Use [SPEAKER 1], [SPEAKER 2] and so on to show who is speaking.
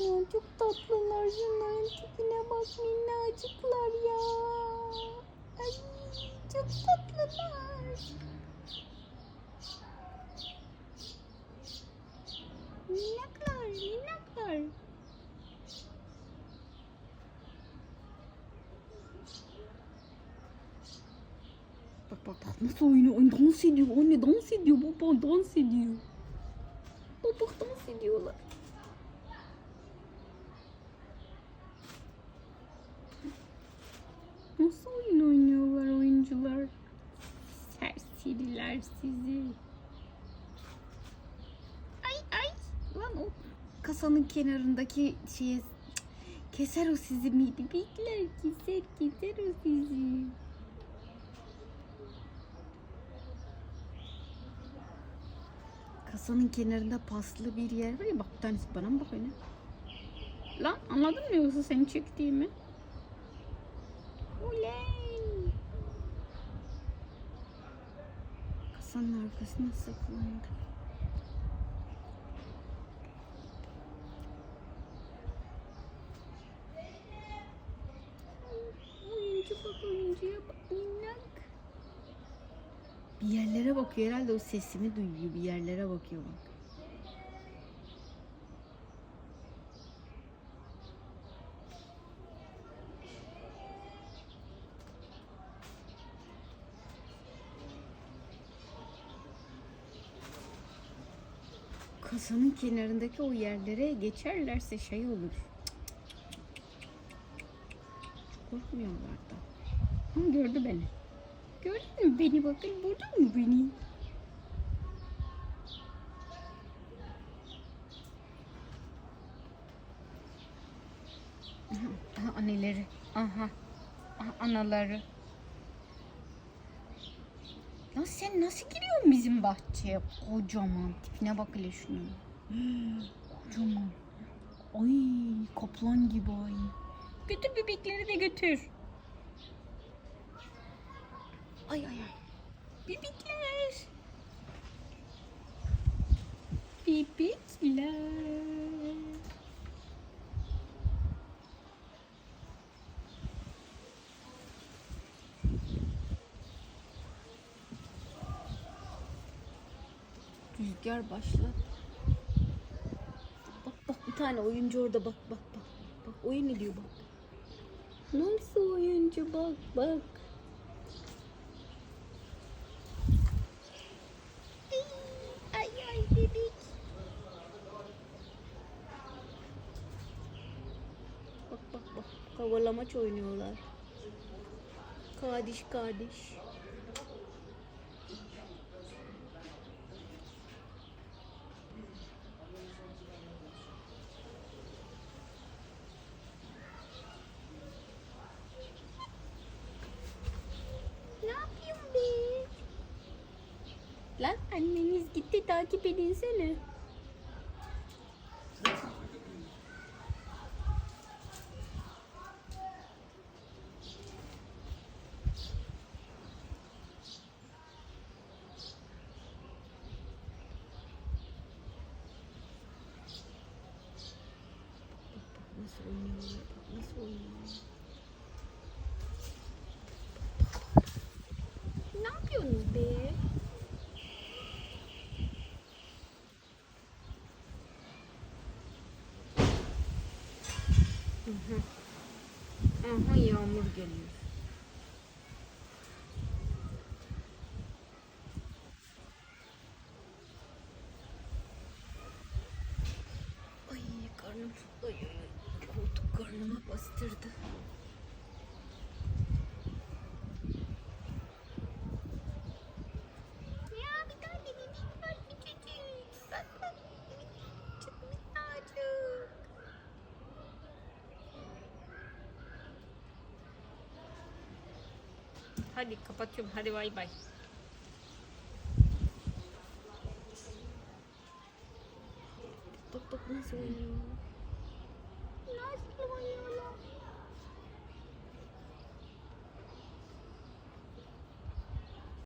[SPEAKER 1] Ya çok tatlılar şunların tipine bak minnacıklar ya. Ay çok tatlılar. Minnaklar minnaklar. Bak bak bak nasıl oynuyor. Dans ediyor. Anne dans ediyor. Baba dans ediyor. Bak dans ediyorlar. Nasıl oyun oynuyorlar oyuncular? Serseriler sizi. Ay ay. Lan o kasanın kenarındaki şeye keser o sizi miydi? Bekler keser keser o sizi. Kasanın kenarında paslı bir yer var ya bak bir tanesi bana mı bakıyor? Lan anladın mı yoksa seni çektiğimi? Oley! Kasanın arkasına saklandı. Oyuncu bak oyuncuya bak minnak. Bir yerlere bakıyor herhalde o sesimi duyuyor bir yerlere bakıyor bak. Kasanın kenarındaki o yerlere geçerlerse şey olur. Korkmuyorlar da. Hı, gördü beni. Gördün mü beni bakın buldun mu beni? Aha, aha anneleri. Aha. aha anaları. Ya sen nasıl giriyorsun bizim bahçeye? Kocaman. Tipine bak hele şunun. Kocaman. Ay kaplan gibi ay. Götür bebekleri de götür. Ay ay ay. Bebekler. Bebekler. Rüzgar başladı. Bak bak bir tane oyuncu orada bak bak bak. Bak oyun ediyor bak. Nasıl oyuncu bak bak. Ay ay bebek. Bak bak bak. Kavalamaç oynuyorlar. Kardeş kardeş. Anneniz gitti takip edinsene. Nasıl oynuyorlar? Bak Nasıl oynuyorlar? Aha yağmur geliyor. Hadi kapatıyorum. Hadi bay bay. Bak bak nasıl oynuyor. Nasıl oynuyorlar?